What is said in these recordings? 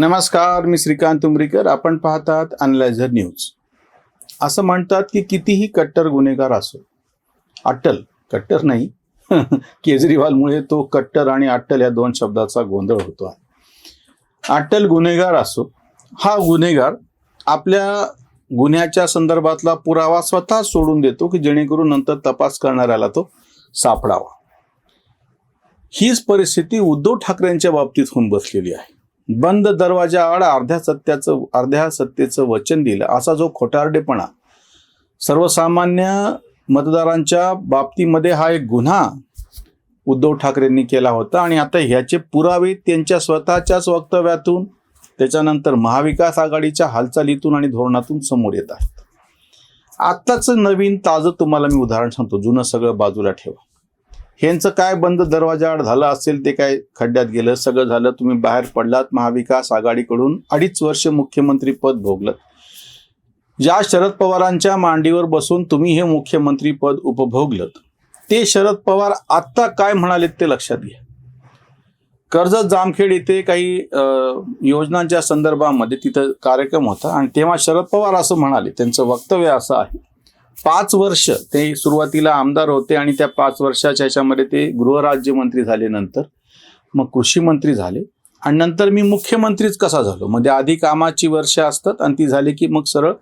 नमस्कार मी श्रीकांत उमरीकर. आपण पाहतात अनलायझर न्यूज असं म्हणतात की कितीही कट्टर गुन्हेगार असो अट्टल कट्टर नाही केजरीवालमुळे तो कट्टर आणि अट्टल या दोन शब्दाचा गोंधळ होतो आहे. अट्टल गुन्हेगार असो हा गुन्हेगार आपल्या गुन्ह्याच्या संदर्भातला पुरावा स्वतः सोडून देतो की जेणेकरून नंतर तपास करणाऱ्याला तो सापडावा. हीच परिस्थिती उद्धव ठाकरेंच्या बाबतीत होऊन बसलेली आहे. बंद दरवाजा आड अर्ध्या सत्याचं अर्ध्या सत्तेचं वचन दिलं. असा जो खोटारडेपणा सर्वसामान्य मतदारांच्या बाबतीमध्ये हा एक गुन्हा उद्धव ठाकरेंनी केला होता आणि आता ह्याचे पुरावे त्यांच्या स्वतःच्याच वक्तव्यातून त्याच्यानंतर महाविकास आघाडीच्या हालचालीतून आणि धोरणातून समोर येत आहेत. आत्ताचं नवीन ताजं तुम्हाला मी उदाहरण सांगतो. जुनं सगळं बाजूला ठेवा. ह्यांचं काय बंद दरवाजा आड झालं असेल ते काय खड्ड्यात गेलं सगळं झालं तुम्ही बाहेर पडलात महाविकास आघाडीकडून अडीच वर्ष मुख्यमंत्री पद भोगलं. ज्या शरद पवारांच्या मांडीवर बसून तुम्ही हे मुख्यमंत्री पद उपभोगलं ते शरद पवार आत्ता काय म्हणालेत ते लक्षात घ्या. कर्जत जामखेड इथे काही अं, योजनांच्या संदर्भामध्ये तिथं कार्यक्रम होता आणि तेव्हा शरद पवार असं म्हणाले त्यांचं वक्तव्य असं आहे. पाच वर्ष ते सुरुवातीला आमदार होते आणि त्या पाच वर्षाच्या ह्याच्यामध्ये ते गृहराज्यमंत्री झाले नंतर मग कृषी मंत्री झाले. आणि नंतर मी मुख्यमंत्रीच कसा झालो? म्हणजे आधी कामाची वर्ष असतात आणि ती झाली की मग सरळ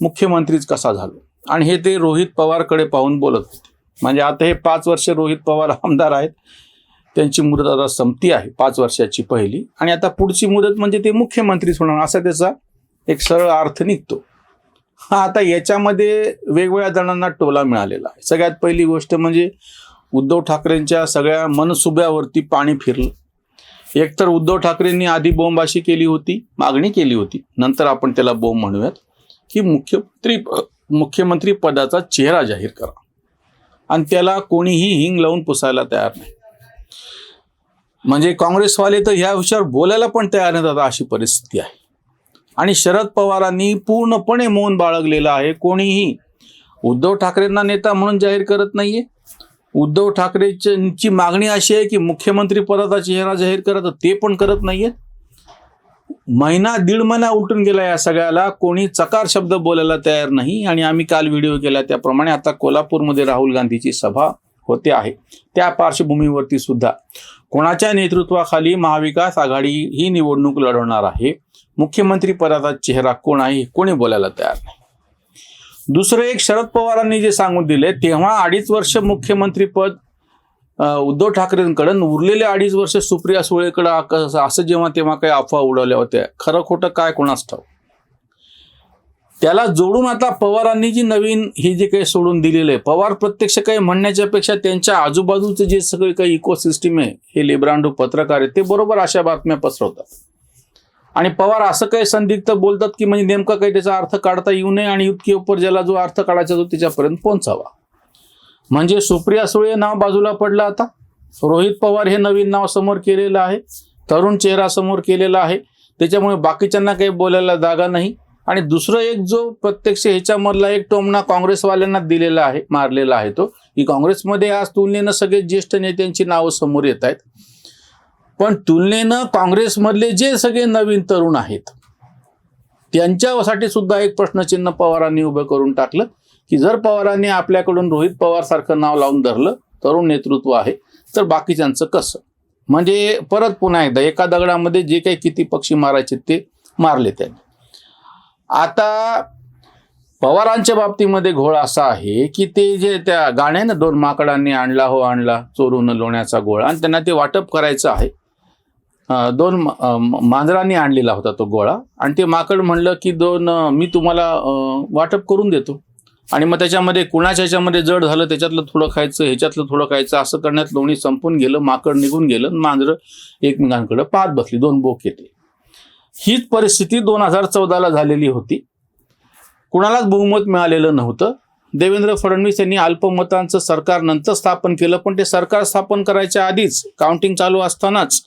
मुख्यमंत्रीच कसा झालो? आणि हे ते रोहित पवारकडे पाहून बोलत होते. म्हणजे आता हे पाच वर्ष रोहित पवार आमदार आहेत. त्यांची मुदत आता संपती आहे पाच वर्षाची पहिली. आणि आता पुढची मुदत म्हणजे ते मुख्यमंत्रीच होणार. असा त्याचा एक सरळ अर्थ निघतो. हा आता याच्यामध्ये वेगवेगळ्या जणांना टोला मिळालेला आहे. सगळ्यात पहिली गोष्ट म्हणजे उद्धव ठाकरेंच्या सगळ्या मनसुब्यावरती पाणी फिरलं. एकतर उद्धव ठाकरेंनी आधी बोंबाशी केली होती मागणी केली होती. नंतर आपण त्याला बोंब म्हणूयात की मुख्यमंत्री मुख्यमंत्री पदाचा चेहरा जाहीर करा. आणि त्याला कोणीही हिंग लावून पुसायला तयार नाही. म्हणजे काँग्रेसवाले तर ह्या विषयावर बोलायला पण तयार नाहीत आता अशी परिस्थिती आहे. आणि शरद पवारांनी पूर्णपणे मौन बाळगलेलं आहे. कोणीही उद्धव ठाकरेंना नेता म्हणून जाहीर करत नाहीये. उद्धव ठाकरेची मागणी अशी आहे की मुख्यमंत्री पदाचा चेहरा जाहीर करत ते पण करत नाहीयेत. महिना दीड महिना उलटून गेला या सगळ्याला. कोणी चकार शब्द बोलायला तयार नाही आणि आम्ही काल व्हिडिओ केला त्याप्रमाणे आता कोल्हापूरमध्ये राहुल गांधीची सभा होते आहे. त्या पार्श्वभूमीवरती सुद्धा. कोणाच्या नेतृत्वाखाली महाविकास आघाडी ही निवडणूक लढवणार आहे? मुख्यमंत्री पदाचा चेहरा कोण आहे कोणी बोलायला तयार नाही? दुसरं एक शरद पवारांनी जे सांगून दिले तेव्हा अडीच वर्ष मुख्यमंत्री पद उद्धव ठाकरेंकडं उरलेले अडीच वर्ष सुप्रिया सुळेकडं असं जेव्हा तेव्हा काही अफवा उडवल्या होत्या. खरं खोटं काय कोणास ठाऊ त्याला जोडून आता पवारांनी जी नवीन ही जे काही सोडून दिलेलं आहे पवार प्रत्यक्ष काही म्हणण्याच्या पेक्षा त्यांच्या आजूबाजूचं जे सगळे काही इकोसिस्टीम आहे हे लिब्रांडू पत्रकार आहेत ते बरोबर अशा बातम्या पसरवतात. आणि पवार असं काही संदिग्ध बोलतात की म्हणजे नेमका काही त्याचा अर्थ काढता येऊ नये आणि युतकीवर ज्याला जो अर्थ काढायचा तो त्याच्यापर्यंत पोहोचावा. म्हणजे सुप्रिया सुळे नाव बाजूला पडलं आता. रोहित पवार हे नवीन नाव समोर केलेलं आहे. तरुण चेहरा समोर केलेला आहे. त्याच्यामुळे बाकीच्यांना काही बोलायला जागा नाही. आणि दुसरं एक जो प्रत्यक्ष ह्याच्यामधला एक टोमना काँग्रेसवाल्यांना दिलेला आहे मारलेला आहे तो की काँग्रेसमध्ये आज तुलनेनं सगळे ज्येष्ठ नेत्यांची नावं समोर येत आहेत. पण तुलनेनं काँग्रेसमधले जे सगळे नवीन तरुण आहेत त्यांच्यासाठी सुद्धा एक प्रश्नचिन्ह पवारांनी उभं करून टाकलं की जर पवारांनी आपल्याकडून रोहित पवार सारखं नाव लावून धरलं तरुण नेतृत्व आहे तर बाकीच्यांचं कसं? म्हणजे परत पुन्हा एकदा एका दगडामध्ये जे काही किती पक्षी मारायचे ते मारले त्यांनी. आता पवारांच्या बाबतीमध्ये घोळ असा आहे की ते जे त्या गाण्यानं दोन माकडांनी आणला हो आणला चोरून लोण्याचा गोळा आणि त्यांना ते वाटप करायचं आहे. दोन मांजरांनी आणलेला होता तो गोळा आणि ते माकड म्हणलं की दोन मी तुम्हाला वाटप करून देतो. आणि मग त्याच्यामध्ये कुणाच्या ह्याच्यामध्ये जड झालं त्याच्यातलं थोडं खायचं ह्याच्यातलं थोडं खायचं असं करण्यात लोणी संपून गेलं माकड निघून गेलं मांजरं एकमेकांकडे पाहत बसली दोन बोक येते हीच परिस्थिती दोन हजार चौदाला झालेली होती. कुणालाच बहुमत मिळालेलं नव्हतं. देवेंद्र फडणवीस यांनी अल्पमतांचं सरकार नंतर स्थापन केलं पण ते सरकार स्थापन करायच्या आधीच काउंटिंग चालू असतानाच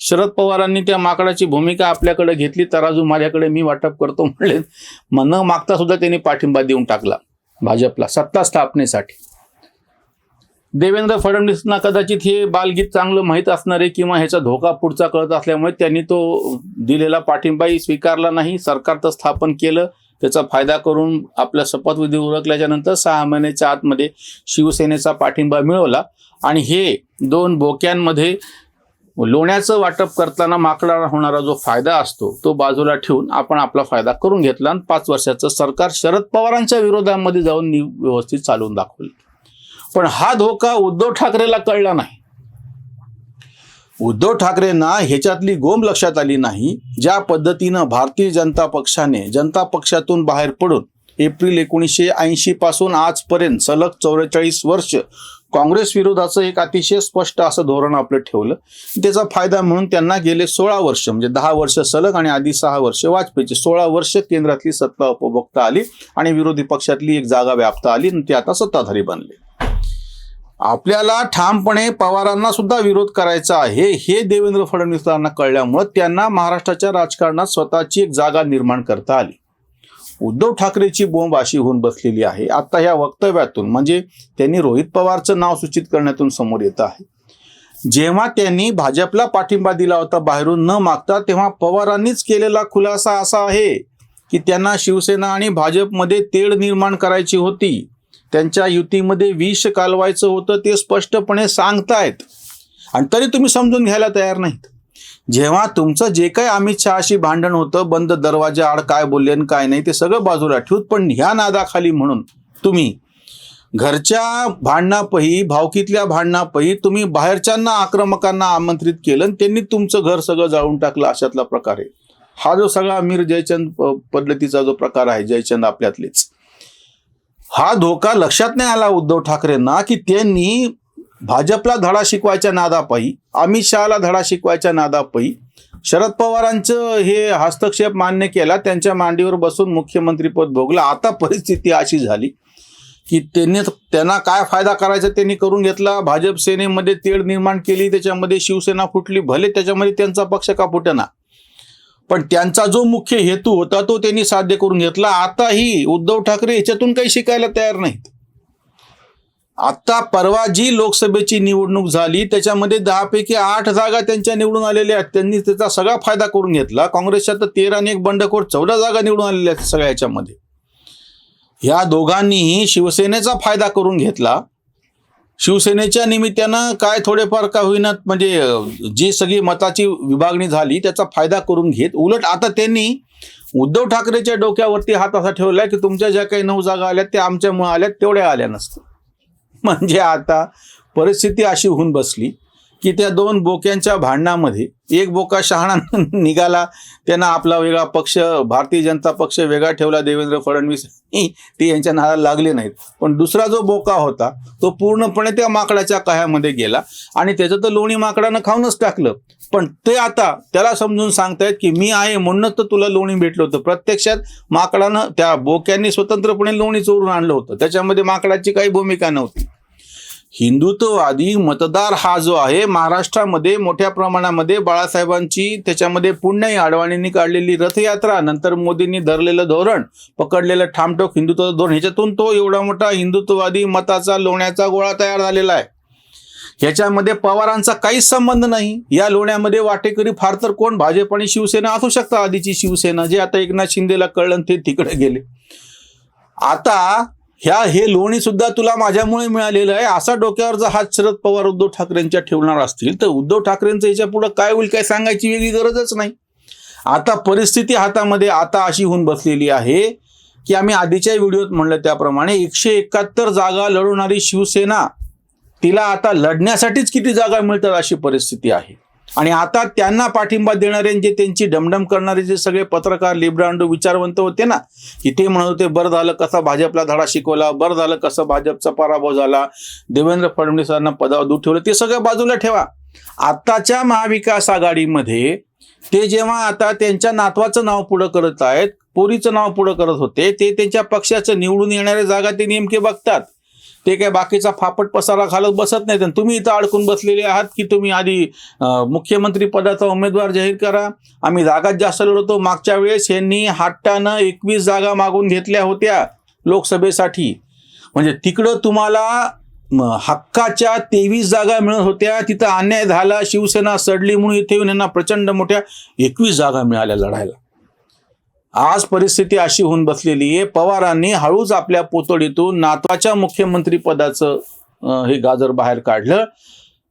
शरद पवारांनी त्या माकडाची भूमिका आपल्याकडे घेतली तराजू माझ्याकडे मी वाटप करतो म्हणले. मग न मागता सुद्धा त्यांनी पाठिंबा देऊन टाकला भाजपला सत्ता स्थापनेसाठी. देवेंद्र फडणवीसना कदाचित हे बालगीत चांगलं माहीत असणारे किंवा ह्याचा धोका पुढचा कळत असल्यामुळे त्यांनी तो दिलेला पाठिंबाही स्वीकारला नाही. सरकार तर स्थापन केलं. त्याचा फायदा करून आपल्या शपथविधी उरकल्याच्या नंतर सहा महिन्याच्या आतमध्ये शिवसेनेचा पाठिंबा मिळवला. आणि हे दोन बोक्यांमध्ये लोण्याचं वाटप करताना माकडा होणारा जो फायदा असतो तो बाजूला ठेवून आपण आपला फायदा करून घेतला आणि पाच वर्षाचं सरकार शरद पवारांच्या विरोधामध्ये जाऊन नि- व्यवस्थित चालवून दाखवलं. पण हा धोका उद्धव ठाकरेला कळला नाही. उद्धव ठाकरेंना ह्याच्यातली गोम लक्षात आली नाही ज्या पद्धतीनं भारतीय जनता पक्षाने जनता पक्षातून बाहेर पडून एप्रिल एकोणीसशे ऐंशी पासून आजपर्यंत सलग चौवेचाळीस वर्ष काँग्रेस विरोधाचं एक अतिशय स्पष्ट असं धोरण आपलं ठेवलं. त्याचा फायदा म्हणून त्यांना गेले सोळा वर्ष म्हणजे दहा वर्ष सलग आणि आधी सहा वर्ष वाजपेयीची सोळा वर्ष केंद्रातली सत्ता उपभोगता आली आणि विरोधी पक्षातली एक जागा व्याप्त आली आणि ते आता सत्ताधारी बनले. आपल्याला ठामपणे पवारांना सुद्धा विरोध करायचा आहे हे देवेंद्र फडणवीसांना कळल्यामुळं त्यांना महाराष्ट्राच्या राजकारणात स्वतःची एक जागा निर्माण करता आली. उद्धव ठाकरेची बोंब अशी होऊन बसलेली आहे. आता ह्या वक्तव्यातून म्हणजे त्यांनी रोहित पवारचं नाव सूचित करण्यातून समोर येत आहे. जेव्हा त्यांनी भाजपला पाठिंबा दिला होता बाहेरून न मागता तेव्हा पवारांनीच केलेला खुलासा असा आहे की त्यांना शिवसेना आणि भाजपमध्ये तेढ निर्माण करायची होती. त्यांच्या युतीमध्ये विष कालवायचं होतं ते स्पष्टपणे सांगतायत. आणि तरी तुम्ही समजून घ्यायला तयार नाहीत. जेव्हा तुमचं जे काही अमित शहाशी भांडण होतं बंद दरवाजा आड काय बोलले आणि काय नाही ते सगळं बाजूला ठेवत पण ह्या नादाखाली म्हणून तुम्ही घरच्या भांडणापही भावकीतल्या भांडणापही तुम्ही बाहेरच्यांना आक्रमकांना आमंत्रित केलं आणि त्यांनी तुमचं घर सगळं जाळून टाकलं अशातला प्रकार आहे. हा जो सगळा मीर जयचंद प- पद्धतीचा जो प्रकार आहे जयचंद आपल्यातलेच. हा धोका लक्षात नाही आला उद्धव ठाकरेंना की त्यांनी भाजपला धडा शिकवायच्या नादापायी अमित शहाला धडा शिकवायच्या नादापायी शरद पवारांचं हे हस्तक्षेप मान्य केला त्यांच्या मांडीवर बसून मुख्यमंत्रीपद भोगलं. आता परिस्थिती अशी झाली की त्यांनी त्यांना काय फायदा करायचा त्यांनी करून घेतला. भाजप सेनेमध्ये तेढ निर्माण केली त्याच्यामध्ये शिवसेना फुटली भले त्याच्यामध्ये त्यांचा पक्ष का फुटेना. पण त्यांचा जो मुख्य हेतू होता तो त्यांनी साध्य करून घेतला. आताही उद्धव ठाकरे याच्यातून काही शिकायला तयार नाहीत. आता परवा जी लोकसभेची निवडणूक झाली त्याच्यामध्ये दहापैकी आठ जागा त्यांच्या निवडून आलेल्या आहेत. त्यांनी त्याचा सगळा फायदा करून घेतला. काँग्रेसच्या तर तेरा आणि एक बंडखोर चौदा जागा निवडून आलेल्या आहेत सगळ्या याच्यामध्ये. ह्या दोघांनीही शिवसेनेचा फायदा करून घेतला. शिवसेनेच्या निमित्तानं काय थोडेफार का होईना म्हणजे जी सगळी मताची विभागणी झाली त्याचा फायदा करून घेत. उलट आता त्यांनी उद्धव ठाकरेच्या डोक्यावरती हात असा ठेवलाय की तुमच्या ज्या काही नऊ जागा आल्यात त्या आमच्यामुळे आल्यात तेवढ्या आल्या नसतं म्हणजे आता परिस्थिती अशी होऊन बसली. की त्या दोन बोक्यांच्या भांडणामध्ये एक बोका शहाणा निघाला त्यांना आपला वेगळा पक्ष भारतीय जनता पक्ष वेगळा ठेवला देवेंद्र फडणवीस ते यांच्या नादाला लागले नाहीत. पण दुसरा जो बोका होता तो पूर्णपणे त्या माकडाच्या कह्यामध्ये गेला आणि त्याचं तर लोणी माकडानं खाऊनच टाकलं. पण ते आता त्याला समजून सांगतायत की मी आहे म्हणूनच तर तुला लोणी भेटलं होतं. प्रत्यक्षात माकडानं त्या बोक्यांनी स्वतंत्रपणे लोणी चोरून आणलं होतं. त्याच्यामध्ये माकडाची काही भूमिका नव्हती. हिंदुत्ववादी मतदार हा जो आहे महाराष्ट्रामध्ये मोठ्या प्रमाणामध्ये बाळासाहेबांची त्याच्यामध्ये पुण्याही आडवाणींनी काढलेली रथयात्रा नंतर मोदींनी धरलेलं धोरण पकडलेलं ठामठोक हिंदुत्व धोरण ह्याच्यातून तो एवढा मोठा हिंदुत्ववादी मताचा लोण्याचा गोळा तयार झालेला आहे. ह्याच्यामध्ये पवारांचा काहीच संबंध नाही. या लोण्यामध्ये वाटेकरी फार तर कोण? भाजप आणि शिवसेना असू शकता आधीची शिवसेना जे आता एकनाथ शिंदेला कळलं ते तिकडे गेले. आता ह्या हे लोणी सुद्धा तुला माझ्यामुळे मिळालेलं आहे. असा डोक्यावर जर हात शरद पवार उद्धव ठाकरेंच्या ठेवणार असतील तर उद्धव ठाकरेंचं याच्यापुढे काय होईल काय सांगायची वेगळी गरजच नाही. आता परिस्थिती हातामध्ये आता अशी होऊन बसलेली आहे की आम्ही आधीच्या व्हिडिओत म्हणलं त्याप्रमाणे एकशे एकाहत्तर जागा लढवणारी शिवसेना तिला आता लढण्यासाठीच किती जागा मिळतात अशी परिस्थिती आहे. आणि आता त्यांना पाठिंबा देणारे जे त्यांची डमडम करणारे जे सगळे पत्रकार लिब्रांडो विचारवंत होते ना की ते म्हणत होते बरं झालं कसा भाजपला धडा शिकवला बरं झालं कसं भाजपचा पराभव झाला देवेंद्र फडणवीसांना पदावर दूर ठेवलं ते सगळं बाजूला ठेवा. आताच्या महाविकास आघाडीमध्ये ते जेव्हा आता त्यांच्या नातवाचं नाव पुढं करत आहेत पोरीचं नाव पुढं करत होते ते त्यांच्या पक्षाचं निवडून येणाऱ्या जागा ते नेमके बघतात. ते काय बाकीचा फापट पसारा घालत बसत नाहीत. आणि तुम्ही इथं अडकून बसलेले आहात की तुम्ही आधी मुख्यमंत्री पदाचा उमेदवार जाहीर करा. आम्ही जागात जास्त लढवतो. मागच्या वेळेस यांनी हट्टानं एकवीस जागा मागून घेतल्या होत्या लोकसभेसाठी. म्हणजे तिकडं तुम्हाला हक्काच्या तेवीस जागा मिळत होत्या. तिथं अन्याय झाला शिवसेना सडली म्हणून इथे येऊन यांना प्रचंड मोठ्या एकवीस जागा मिळाल्या लढायला. आज परिस्थिती अशी होऊन बसलेली आहे. पवारांनी हळूच आपल्या पोतडीतून नातवाच्या मुख्यमंत्री पदाचं हे गाजर बाहेर काढलं.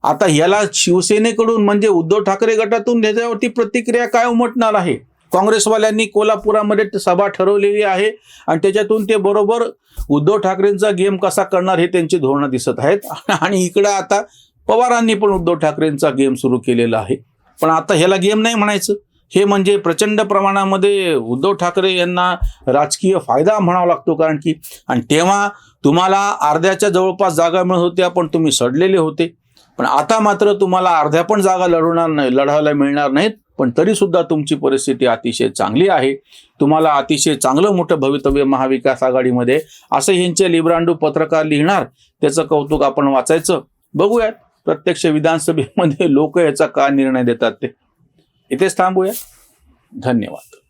आता याला शिवसेनेकडून म्हणजे उद्धव ठाकरे गटातून त्याच्यावरती प्रतिक्रिया काय उमटणार आहे? काँग्रेसवाल्यांनी कोल्हापुरामध्ये सभा ठरवलेली आहे आणि त्याच्यातून ते बरोबर उद्धव ठाकरेंचा गेम कसा करणार हे त्यांची धोरणं दिसत आहेत. आणि इकडं आता पवारांनी पण उद्धव ठाकरेंचा गेम सुरू केलेला आहे. पण आता ह्याला गेम नाही म्हणायचं. हे म्हणजे प्रचंड प्रमाणामध्ये उद्धव ठाकरे यांना राजकीय फायदा म्हणावा लागतो कारण की आणि तेव्हा तुम्हाला अर्ध्याच्या जवळपास जागा मिळत होत्या पण तुम्ही सडलेले होते. पण आता मात्र तुम्हाला अर्ध्या पण जागा लढवणार नाही लढायला मिळणार नाहीत पण तरी सुद्धा तुमची परिस्थिती अतिशय चांगली आहे. तुम्हाला अतिशय चांगलं मोठं भवितव्य महाविकास आघाडीमध्ये असं ह्यांचे लिब्रांडू पत्रकार लिहिणार त्याचं कौतुक आपण वाचायचं. बघूयात प्रत्यक्ष विधानसभेमध्ये लोक याचा काय निर्णय देतात ते. इथेच थांबूया. धन्यवाद.